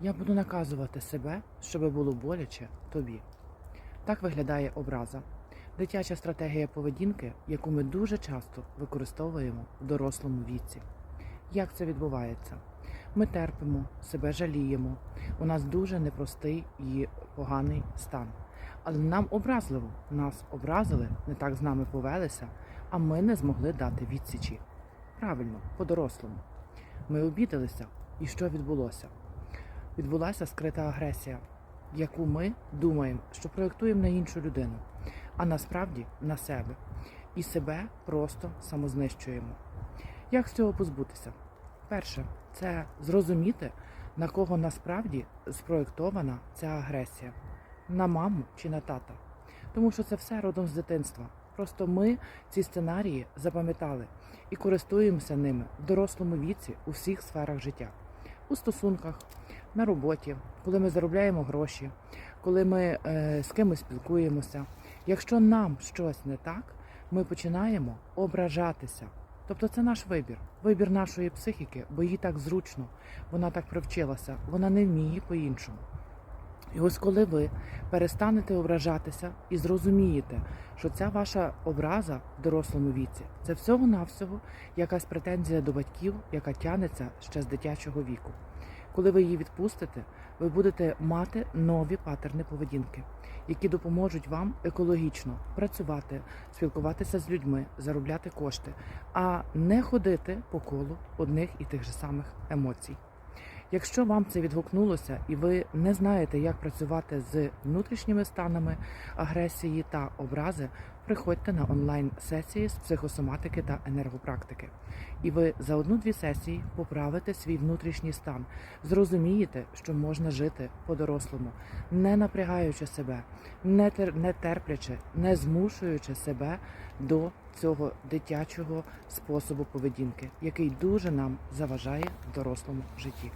Я буду наказувати себе, щоб було боляче тобі. Так виглядає образа. Дитяча стратегія поведінки, яку ми дуже часто використовуємо в дорослому віці. Як це відбувається? Ми терпимо, себе жаліємо. У нас дуже непростий і поганий стан. Але нам образливо, нас образили, не так з нами повелися, а ми не змогли дати відсічі. Правильно, по-дорослому. Ми обідалися, і що відбулося? Відбулася скрита агресія, яку ми думаємо, що проєктуємо на іншу людину, а насправді на себе. І себе просто самознищуємо. Як з цього позбутися? Перше, це зрозуміти, на кого насправді спроєктована ця агресія на маму чи на тата. Тому що це все родом з дитинства. Просто ми ці сценарії запам'ятали і користуємося ними в дорослому віці у всіх сферах життя, у стосунках, на роботі, коли ми заробляємо гроші, коли ми е, з кимось спілкуємося. Якщо нам щось не так, ми починаємо ображатися. Тобто це наш вибір, вибір нашої психіки, бо їй так зручно, вона так привчилася, вона не вміє по-іншому. І ось коли ви перестанете ображатися і зрозумієте, що ця ваша образа в дорослому віці це всього-навсього якась претензія до батьків, яка тянеться ще з дитячого віку. Коли ви її відпустите, ви будете мати нові патерни поведінки, які допоможуть вам екологічно працювати, спілкуватися з людьми, заробляти кошти, а не ходити по колу одних і тих же самих емоцій. Якщо вам це відгукнулося і ви не знаєте, як працювати з внутрішніми станами агресії та образи, приходьте на онлайн-сесії з психосоматики та енергопрактики. І ви за одну-дві сесії поправите свій внутрішній стан, зрозумієте, що можна жити по-дорослому, не напрягаючи себе, не, тер- не терплячи, не змушуючи себе до цього дитячого способу поведінки, який дуже нам заважає в дорослому житті.